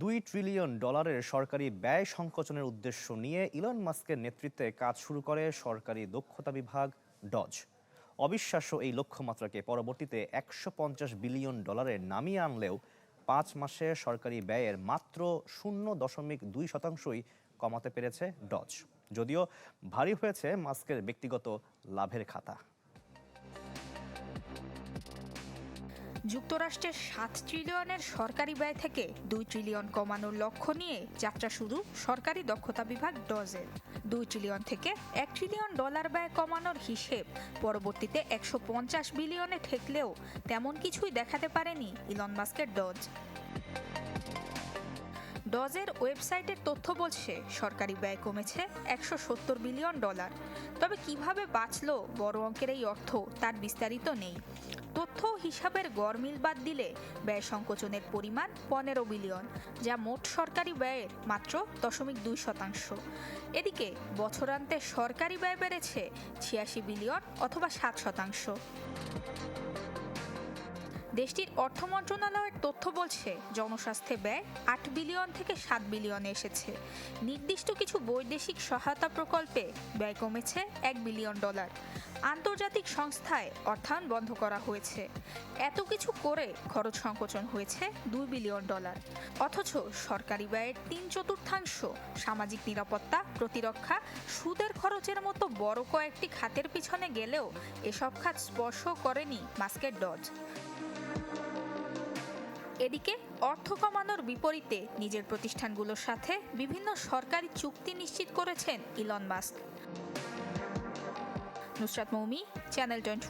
দুই ট্রিলিয়ন ডলারের সরকারি ব্যয় সংকোচনের উদ্দেশ্য নিয়ে ইলন মাস্কের নেতৃত্বে কাজ শুরু করে সরকারি দক্ষতা বিভাগ ডজ অবিশ্বাস্য এই লক্ষ্যমাত্রাকে পরবর্তীতে একশো পঞ্চাশ বিলিয়ন ডলারে নামিয়ে আনলেও পাঁচ মাসে সরকারি ব্যয়ের মাত্র শূন্য দশমিক দুই শতাংশই কমাতে পেরেছে ডজ যদিও ভারী হয়েছে মাস্কের ব্যক্তিগত লাভের খাতা। যুক্তরাষ্ট্রের সাত ট্রিলিয়নের সরকারি ব্যয় থেকে দুই ট্রিলিয়ন কমানোর লক্ষ্য নিয়ে যাত্রা শুরু সরকারি দক্ষতা বিভাগ ডজের। দুই ট্রিলিয়ন থেকে এক ট্রিলিয়ন ডলার ব্যয় কমানোর হিসেব পরবর্তীতে একশো পঞ্চাশ বিলিয়নে ঠেকলেও তেমন কিছুই দেখাতে পারেনি ইলন মাস্কের ডজ। ডজের ওয়েবসাইটের তথ্য বলছে, সরকারি ব্যয় কমেছে একশো সত্তর বিলিয়ন ডলার। তবে কীভাবে বাঁচল বড় অঙ্কের এই অর্থ তার বিস্তারিত নেই। তথ্য হিসাবের গড়মিল বাদ দিলে ব্যয় সংকোচনের পরিমাণ পনেরো বিলিয়ন, যা মোট সরকারি ব্যয়ের মাত্র দশমিক দুই শতাংশ। এদিকে বছরান্তে সরকারি ব্যয় বেড়েছে ছিয়াশি বিলিয়ন অথবা সাত শতাংশ। দেশটির অর্থ মন্ত্রণালয়ের তথ্য বলছে, জনস্বাস্থ্যে ব্যয় আট বিলিয়ন থেকে সাত বিলিয়নে এসেছে। নির্দিষ্ট কিছু বৈদেশিক সহায়তা প্রকল্পে ব্যয় কমেছে এক বিলিয়ন ডলার। আন্তর্জাতিক সংস্থায় অর্থায়ন বন্ধ করা হয়েছে। এত কিছু করে খরচ সংকোচন হয়েছে দুই বিলিয়ন ডলার। অথচ সরকারি ব্যয়ের তিন চতুর্থাংশ সামাজিক নিরাপত্তা, প্রতিরক্ষা, সুদের খরচের মতো বড় কয়েকটি খাতের পিছনে গেলেও এসব খাত স্পর্শ করেনি মাস্কের ডজ। এদিকে অর্থ কমানোর বিপরীতে নিজের প্রতিষ্ঠানগুলোর সাথে বিভিন্ন সরকারি চুক্তি নিশ্চিত করেছেন Elon Musk. Nusrat Moumi, channel twenty